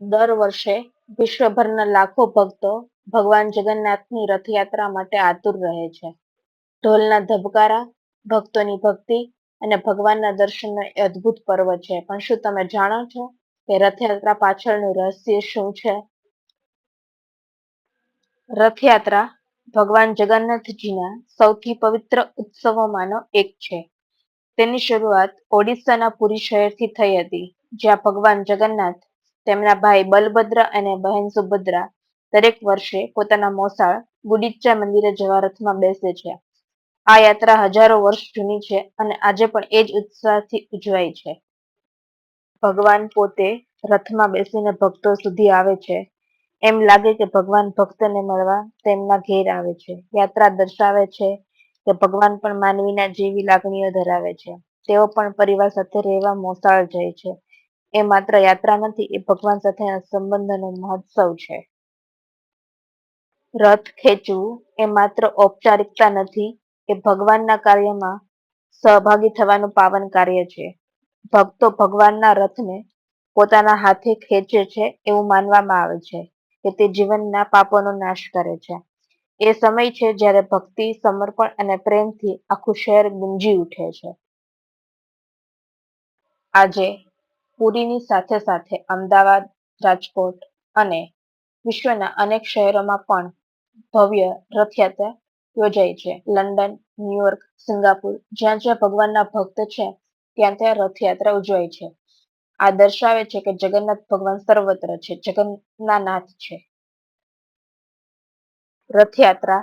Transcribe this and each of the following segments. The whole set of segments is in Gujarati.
દર વર્ષે વિશ્વભરના લાખો ભક્તો ભગવાન જગન્નાથની રથયાત્રા માટે આતુર રહે છે. ઢોલના ધબકારા, ભક્તોની ભક્તિ અને ભગવાનના દર્શનનો એ અદ્ભુત પર્વ છે. પણ શું તમે જાણો છો કે રથયાત્રા પાછળનું રહસ્ય શું છે? રથયાત્રા ભગવાન જગન્નાથજીના સૌથી પવિત્ર ઉત્સવોમાંનો એક છે. તેની શરૂઆત ઓડિશાના પુરી શહેરથી થઈ હતી, જ્યાં ભગવાન જગન્નાથ તેમના ભાઈ બલભદ્ર અને બહેન સુભદ્રા દરેક વર્ષે પોતાના મોસાળ ગુડિચા મંદિરે જવા રથમાં બેસે છે. આ યાત્રા હજારો વર્ષ જૂની છે અને આજે પણ એ જ ઉત્સાહથી ઉજવાય છે. ભગવાન પોતે રથમાં બેસીને ભક્તો સુધી આવે છે. એમ લાગે કે ભગવાન ભક્તને મળવા તેમના ઘેર આવે છે. યાત્રા દર્શાવે છે કે ભગવાન પણ માનવીના જેવી લાગણીઓ ધરાવે છે. તેઓ પણ પરિવાર સાથે રહેવા મોસાળ જાય છે. એ માત્ર યાત્રા નથી, એ ભગવાન સાથેના સંબંધનો મહોત્સવ છે. રથ ખેંચવું એ માત્ર ઔપચારિકતા નથી, એ ભગવાનના કાર્યમાં સહભાગી થવાનું પાવન કાર્ય છે. ભક્તો ભગવાનના રથને પોતાના હાથે ખેંચે છે એવું માનવામાં આવે છે કે તે જીવનના પાપોનો નાશ કરે છે. એ સમય છે જ્યારે ભક્તિ, સમર્પણ અને પ્રેમથી આખું શહેર ગુંજી ઉઠે છે. આજે પુરીની સાથે સાથે અમદાવાદ, રાજકોટ અને વિશ્વના અનેક શહેરોમાં પણ ભવ્ય રથયાત્રા યોજાય છે. લંડન, ન્યુયોર્ક, સિંગાપુર, જ્યાં જ્યાં ભગવાનના ભક્ત છે, ત્યાં ત્યાં રથયાત્રા ઉજવાય છે. આ દર્શાવે છે કે જગન્નાથ ભગવાન સર્વત્ર છે જગન્ના છે. રથયાત્રા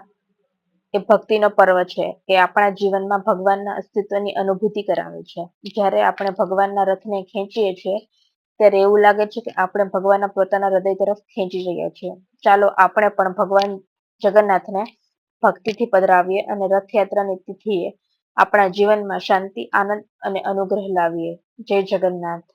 એ ભક્તિનો પર્વ છે, એ આપણા જીવનમાં ભગવાનના અસ્તિત્વની અનુભૂતિ કરાવે છે. જ્યારે આપણે ભગવાનના રથને ખેંચીએ છીએ, ત્યારે એવું લાગે છે કે આપણે ભગવાનના પોતાના હૃદય તરફ ખેંચી રહ્યા છીએ. ચાલો આપણે પણ ભગવાન જગન્નાથને ભક્તિથી પધરાવીએ અને રથયાત્રાની તિથિએ આપણા જીવનમાં શાંતિ, આનંદ અને અનુગ્રહ લાવીએ. જય જગન્નાથ.